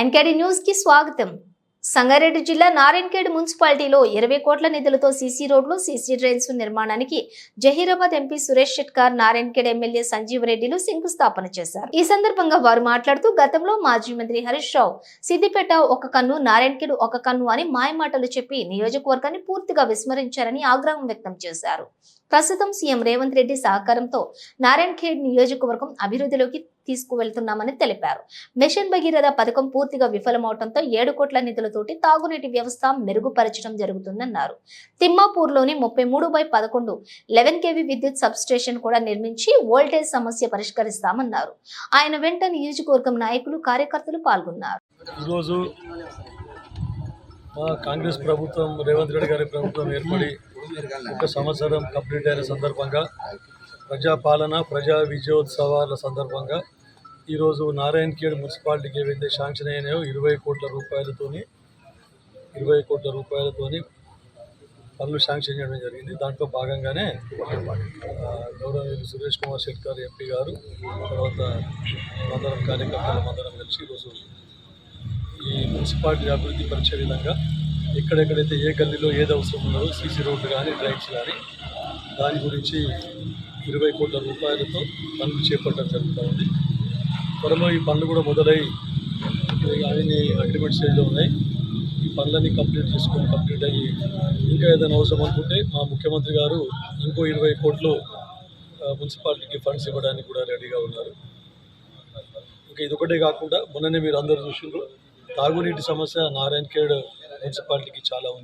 Ngidi న్యూస్కి స్వాగతం. సంగారెడ్డి జిల్లా నారాయణఖేడ్ మున్సిపాలిటీలో ఇరవై కోట్ల నిధులతో సీసీ రోడ్లు సీసీ డ్రైన్స్ నిర్మాణానికి జహీరాబాద్ ఎంపీ సురేష్ షెట్కార్ నారాయణఖేడ్ ఎమ్మెల్యే సంజీవ్ రెడ్డిలు శంకుస్థాపన చేశారు. ఈ సందర్భంగా వారు మాట్లాడుతూ గతంలో మాజీ మంత్రి హరీష్ రావు సిద్దిపేట ఒక కన్ను నారాయణఖేడ్ ఒక కన్ను అని మాయమాటలు చెప్పి నియోజకవర్గాన్ని పూర్తిగా విస్మరించారని ఆగ్రహం వ్యక్తం చేశారు. ప్రస్తుతం సీఎం రేవంత్ రెడ్డి సహకారంతో నారాయణఖేడ్ నియోజకవర్గం అభివృద్ధిలోకి తీసుకువెళ్తున్నామని తెలిపారు. మిషన్ భగీరథ పథకం పూర్తిగా విఫలమవడంతో ఏడు కోట్ల నిధులతోటి తాగునీటి వ్యవస్థ మెరుగుపరచడం జరుగుతుందన్నారు. తిమ్మాపూర్లోని ముప్పై మూడు బై పదకొండు లెవెన్ కేవీ విద్యుత్ సబ్ స్టేషన్ కూడా నిర్మించి వోల్టేజ్ సమస్య పరిష్కరిస్తామన్నారు. ఆయన వెంట నియోజకవర్గం నాయకులు కార్యకర్తలు పాల్గొన్నారు. ఈరోజు మా కాంగ్రెస్ ప్రభుత్వం రేవంత్ రెడ్డి గారి ప్రభుత్వం ఏర్పడి ఒక సంవత్సరం కంప్లీట్ అయిన సందర్భంగా ప్రజాపాలన ప్రజా విజయోత్సవాల సందర్భంగా ఈరోజు నారాయణఖేడ్ మున్సిపాలిటీకి ఏవైతే శాంక్షన్ అయినాయో ఇరవై కోట్ల రూపాయలతోని ఇరవై కోట్ల రూపాయలతోని పనులు శాంక్షన్ చేయడం జరిగింది. దాంట్లో భాగంగానే గౌరవనీయులు సురేష్ కుమార్ శెట్కర్ ఎంపీ గారు తర్వాత మందరం కార్యకర్తల మందరం కలిసి ఈరోజు ఈ మున్సిపాలిటీ అభివృద్ధి పరిచే విధంగా ఎక్కడెక్కడైతే ఏ గల్లీలో ఏది అవసరం ఉన్నదో సీసీ రోడ్లు కానీ డ్రైన్స్ కానీ దాని గురించి ఇరవై కోట్ల రూపాయలతో పనులు చేపట్టడం జరుగుతూ ఉంది. త్వరలో ఈ పనులు కూడా మొదలై అవన్నీ అగ్రిమెంట్ స్టేజ్లో ఉన్నాయి. ఈ పనులన్నీ కంప్లీట్ చేసుకొని కంప్లీట్ అయ్యి ఇంకా ఏదైనా అవసరం అనుకుంటే మా ముఖ్యమంత్రి గారు ఇంకో ఇరవై కోట్లు మున్సిపాలిటీకి ఫండ్స్ ఇవ్వడానికి కూడా రెడీగా ఉన్నారు. ఇంకా ఇదొకటే కాకుండా మొన్ననే మీరు అందరూ చూసిండ్రు తాగునీటి సమస్య నారాయణఖేడ్ మున్సిపాలిటీకి చాలా ఉంది.